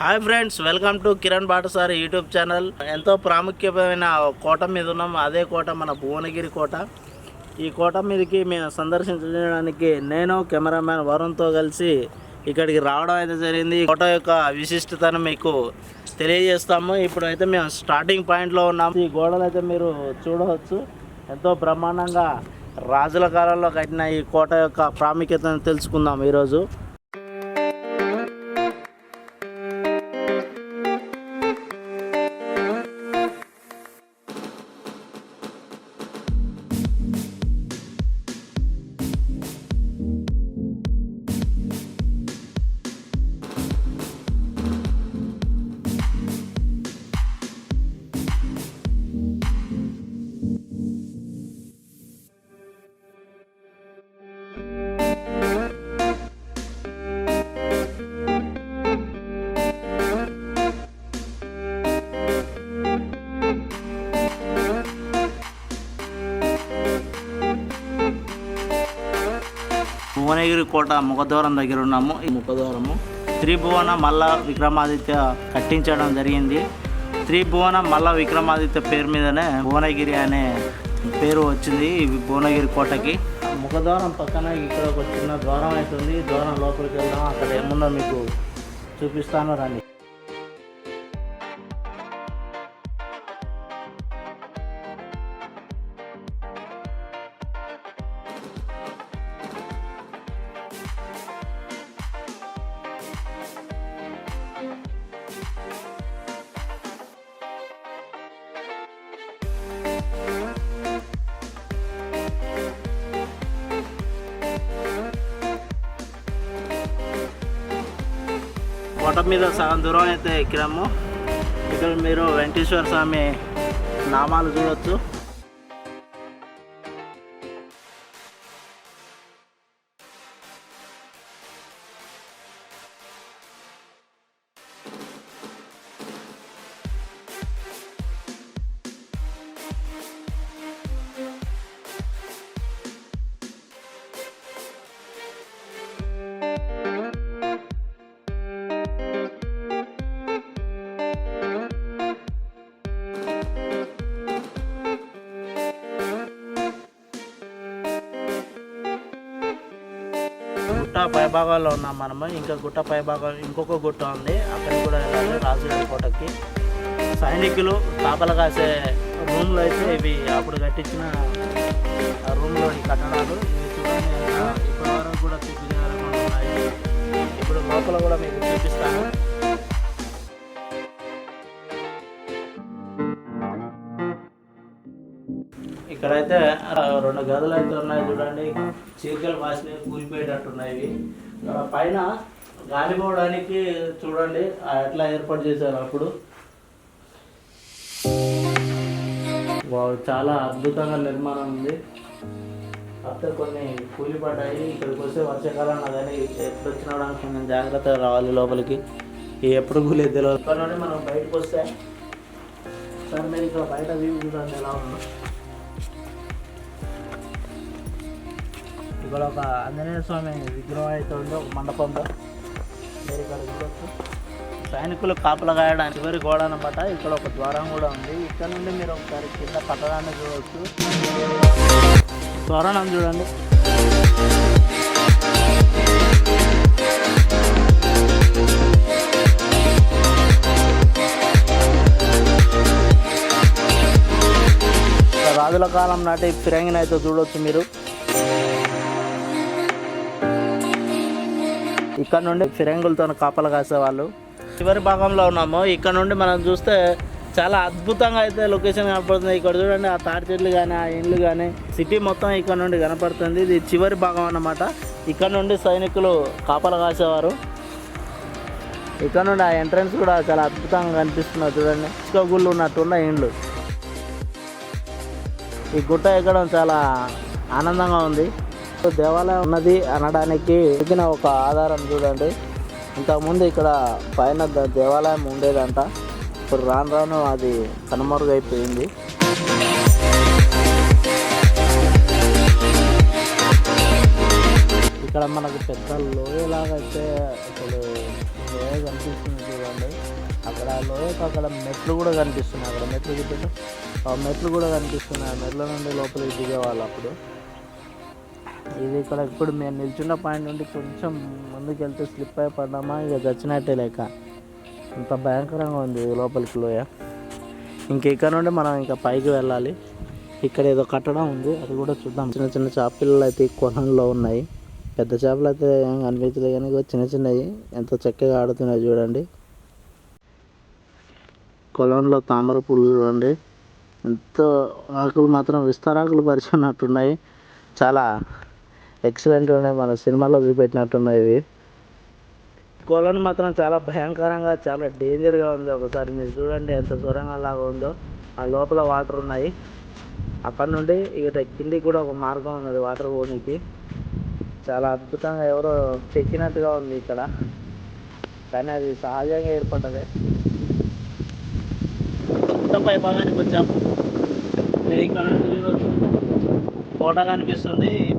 Hi friends welcome to Kiran Batasari YouTube channel ఎంతో ప్రాముఖ్యమైన కోట మీద ఉన్నాం. అదే కోట మన భువనగిరి కోట. ఈ కోట మీదకి మేము సందర్శించడానికి నేను కెమెరామ్యాన్ వరుణ్తో కలిసి ఇక్కడికి రావడం అయితే జరిగింది. ఈ కోట యొక్క విశిష్టతను మీకు తెలియజేస్తాము. ఇప్పుడైతే మేము స్టార్టింగ్ పాయింట్లో ఉన్నాము ఈ గోడలు అయితే మీరు చూడవచ్చు. ఎంతో బ్రహ్మాండంగా రాజుల కాలంలో కట్టిన ఈ కోట యొక్క ప్రాముఖ్యతను తెలుసుకుందాం ఈరోజు. భువనగిరి కోట ముఖద్వారం దగ్గర ఉన్నాము. ఈ ముఖద్వారము త్రిభువన మల్ల విక్రమాదిత్య కట్టించడం జరిగింది. త్రిభువన మల్ల విక్రమాదిత్య పేరు మీదనే భువనగిరి అనే పేరు వచ్చింది ఈ భువనగిరి కోటకి. ముఖద్వారం పక్కన ఇక్కడ ఒక చిన్న ద్వారం అవుతుంది ద్వారం లోపలికి వెళ్దాం. అక్కడ ఏముందో మీకు చూపిస్తాను రండి. కొండ మీద సగం దూరం అయితే ఎక్కినాము. ఇక్కడ మీరు వెంకటేశ్వర స్వామి నామాలు చూడొచ్చు. గుట్ట పైభాగాల్లో ఉన్నాం మనము. ఇంకా గుట్ట పైభాగం ఇంకొక గుట్ట ఉంది. అక్కడికి కూడా వెళ్ళాలి రాజుగారి కోటకి సైనికులు కాపలు కాసే రూమ్లు అయితే ఇవి అప్పుడు కట్టించిన ఆ రూమ్లోని కట్టడాలు. ఇవి చూడండి ఇప్పటి వరకు కూడా చూపించాలని ఉన్నాయి. ఇప్పుడు లోపల కూడా మీకు చూపిస్తాను. ఇక్కడైతే రెండు గదులు అయితే ఉన్నాయి చూడండి. చీకలు వాసిన కూలిపోయేటట్టు ఉన్నాయి పైన గాలి పోవడానికి చూడండి ఆ, ఎట్లా ఏర్పాటు చేశారు అప్పుడు. చాలా అద్భుతంగా నిర్మాణం ఉంది. అప్పుడు కొన్ని కూలిపడ్డాయి ఇక్కడికి వస్తే వర్షాకాలం కానీ ఎప్పుడు వచ్చినా కొంచెం జాగ్రత్తగా రావాలి లోపలికి. ఎప్పుడు కూలి తెలియదు ఇక్కడ నుండి మనం బయటకు వస్తే సార్ మీరు ఇక్కడ బయట వ్యూ చూడండి ఎలా ఉందో. ఇక్కడ ఒక ఆంజనేయ స్వామి విగ్రహం అయితే ఉంది ఒక మండపంలో మీరు ఇక్కడ చూడొచ్చు. సైనికులు కాపలా కాయడానికి చివరి గోడ అనమాట ఇక్కడ ఒక ద్వారం కూడా ఉంది. ఇక్కడ నుండి మీరు ఒకసారి కింద పట్టడాన్ని చూడవచ్చు తోరణం చూడండి. రాజుల కాలం నాటి ఫిరంగిని అయితే చూడవచ్చు మీరు. ఇక్కడ నుండి ఫిరంగులతో కాపలు కాసేవాళ్ళు. చివరి భాగంలో ఉన్నాము. ఇక్కడ నుండి మనం చూస్తే చాలా అద్భుతంగా అయితే లొకేషన్ కనపడుతుంది. ఇక్కడ చూడండి ఆ తాటి చెట్లు కానీ ఆ ఇండ్లు కానీ సిటీ మొత్తం ఇక్కడ నుండి కనపడుతుంది. ఇది చివరి భాగం అన్నమాట. ఇక్కడ నుండి సైనికులు కాపలు కాసేవారు. ఇక్కడ నుండి ఆ ఎంట్రన్స్ కూడా చాలా అద్భుతంగా కనిపిస్తున్నారు చూడండి. ఇసుక గుళ్ళు ఉన్నట్టున్న ఇండ్లు. ఈ గుట్ట ఎక్కడం చాలా ఆనందంగా ఉంది. దేవాలయం ఉన్నది అనడానికి ఎదిగిన ఒక ఆధారం చూడండి. ఇంతకుముందు ఇక్కడ పైన దేవాలయం ఉండేదంట. ఇప్పుడు రాను రాను అది కనుమరుగైపోయింది. ఇక్కడ మనకు పెద్ద లోయలాగా అయితే అసలు లోయ కనిపిస్తుంది చూడండి. అక్కడ లోయకు అక్కడ మెట్లు కూడా కనిపిస్తున్నాయి. అక్కడ మెట్లు చూపెట్టు ఆ మెట్లు కూడా కనిపిస్తున్నాయి. ఆ మెట్ల నుండి లోపలికి దిగేవాళ్ళు అప్పుడు. ఇది ఇక్కడ ఇప్పుడు మేము నిల్చున్న పాయింట్ నుండి కొంచెం ముందుకు వెళ్తే స్లిప్ అయి పడ్డామా? ఇక చచ్చినట్టే లేక. అంత భయంకరంగా ఉంది లోపలికి లోయ. ఇంక ఇక్కడ నుండి మనం ఇంకా పైకి వెళ్ళాలి. ఇక్కడ ఏదో కట్టడం ఉంది. అది కూడా చూద్దాం. చిన్న చిన్న చేపలు అయితే కొలంలో ఉన్నాయి. పెద్ద చేపలు అయితే ఏం కనిపించలేదు కానీ చిన్న చిన్నవి. ఎంతో చక్కగా ఆడుతున్నాయి చూడండి. కొలంలో తామర పూలు చూడండి. ఎంతో ఆకులు మాత్రం విస్తారాకులు పరిచి ఉన్నట్టున్నాయి చాలా ఎక్సలెంట్ ఉన్నాయి మన సినిమాలో చూపెట్టినట్టున్నాయి ఇవి. కొలను మాత్రం చాలా భయంకరంగా చాలా డేంజర్గా ఉంది ఒకసారి. మీరు చూడండి ఎంత దూరంగా లాగా ఉందో. ఆ లోపల వాటర్ ఉన్నాయి. అక్కడ నుండి ఇక కిందికి కూడా ఒక మార్గం ఉన్నది వాటర్ పోనీకి. చాలా అద్భుతంగా ఎవరో చెక్కినట్టుగా ఉంది ఇక్కడ. కానీ అది సహజంగా ఏర్పడ్డది. కొత్త పై భాగానికి వచ్చాము ఇక్కడ. కోట కనిపిస్తుంది.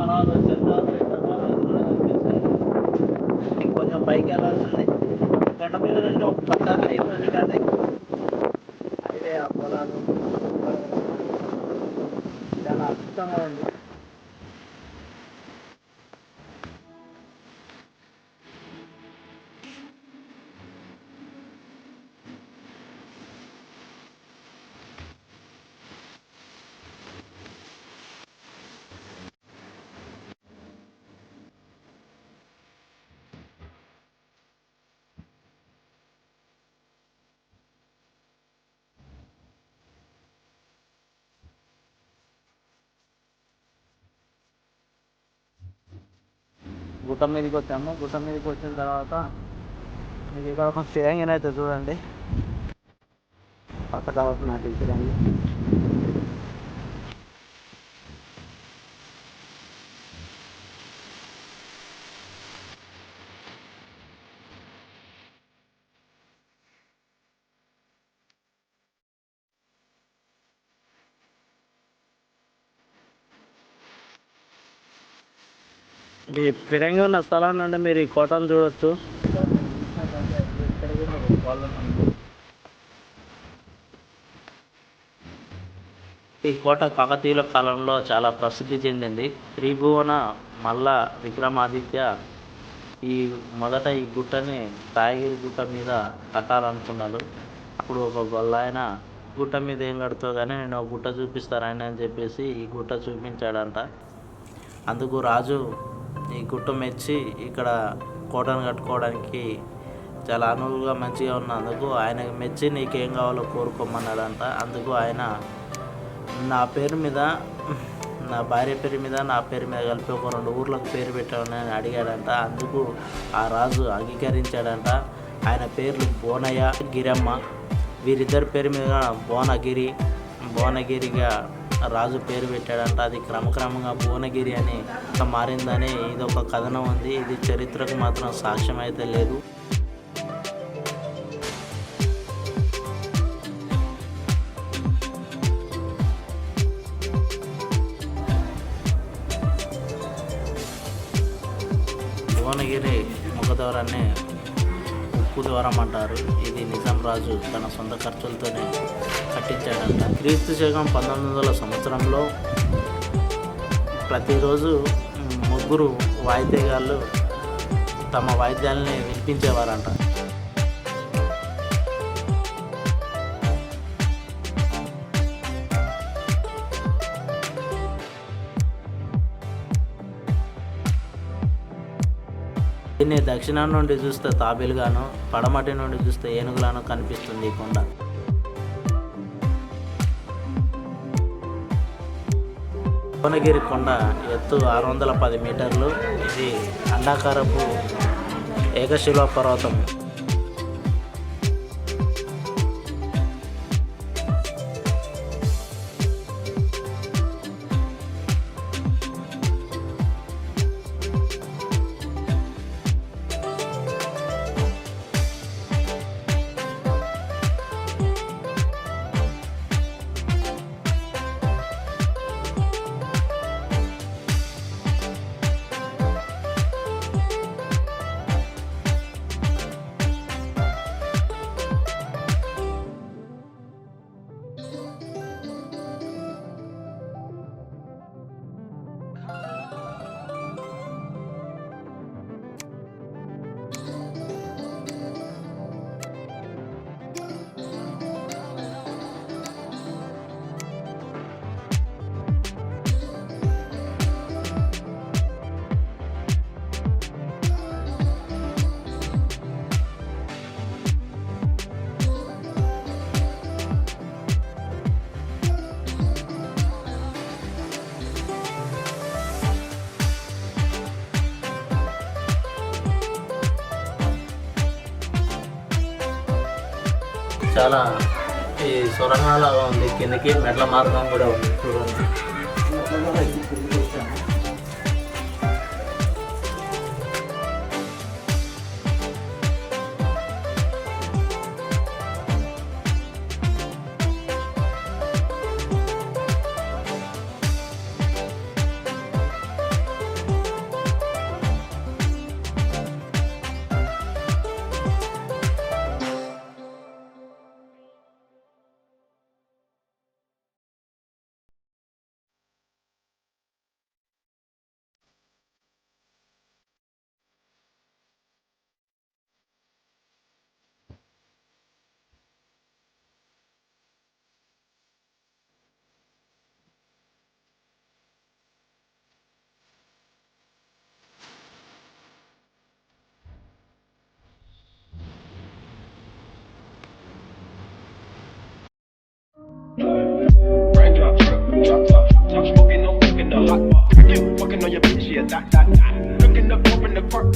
ఇప్పుడైతే మనం వచ్చాము ఇంకొంచెం పైకి వెళ్ళాల్సింది కొండ మీద నుండి ఒక పక్క హైవే కానీ హైవే ఆ పొలాలు చాలా అద్భుతంగా ఉంది గుట్ట మీదకి వచ్చాము. గుట్ట మీదకి వచ్చిన తర్వాత మీకు ఇక్కడ ఒక ఫిరంగి అయితే చూడండి. పక్క నాకు ఇక్కడ ఈ ఫిరంగి ఉన్న స్థలం నుండి మీరు ఈ కోటను చూడొచ్చు. ఈ కోట కాకతీయుల కాలంలో చాలా ప్రసిద్ధి చెందింది. త్రిభువన మల్ల విక్రమాదిత్య ఈ మొదట ఈ గుట్టని తాయగిరి గుట్ట మీద కట్టాలనుకున్నాడు అప్పుడు ఒక గొల్లాయన గుట్ట మీద ఏం కడుతావు కానీ నేను ఒక గుట్ట చూపిస్తారని అని చెప్పేసి ఈ గుట్ట చూపించాడంట. అందుకు రాజు ఈ గుట్ట మెచ్చి ఇక్కడ కోటను కట్టుకోవడానికి చాలా అనువుగా మంచిగా ఉన్నందుకు ఆయనకు మెచ్చి నీకేం కావాలో కోరుకోమన్నాడంట. అందుకు ఆయన నా పేరు మీద నా భార్య పేరు మీద నా పేరు మీద కలిపి ఒక రెండు ఊర్లకు పేరు పెట్టామని అని అడిగాడంట. అందుకు ఆ రాజు అంగీకరించాడంట. ఆయన పేర్లు బోనయ్య గిరమ్మ వీరిద్దరి పేరు మీద బోనగిరి బోనగిరిగా రాజు పేరు పెట్టాడంట. అది క్రమక్రమంగా భువనగిరి అని మారిందని ఇది ఒక కథనం ఉంది. ఇది చరిత్రకు మాత్రం సాక్ష్యం అయితే లేదు. భువనగిరి ముఖద్వారాన్ని ఉప్పు ద్వారం అంటారు. ఇది నిజాం రాజు తన సొంత ఖర్చులతోనే. కట్టించాడంట. క్రీస్తు శకం పంతొమ్మిది వందల సంవత్సరంలో ప్రతిరోజు ముగ్గురు వాయిద్యగాళ్ళు తమ వాయిద్యాలని వినిపించేవారంట. దీన్ని దక్షిణం నుండి చూస్తే తాబేలుగాను పడమటి నుండి చూస్తే ఏనుగులాను కనిపిస్తుంది ఈ కొండ. భువనగిరి కొండ ఎత్తు ఆరు వందల పది మీటర్లు. ఇది అండాకారపు ఏకశిలా పర్వతం. చాలా ఈ సొరంగాలాగా ఉంది. కిందకి మెట్ల మార్గం కూడా ఉంది. చూడండి. dot, dot, dot. Looking up, open the park,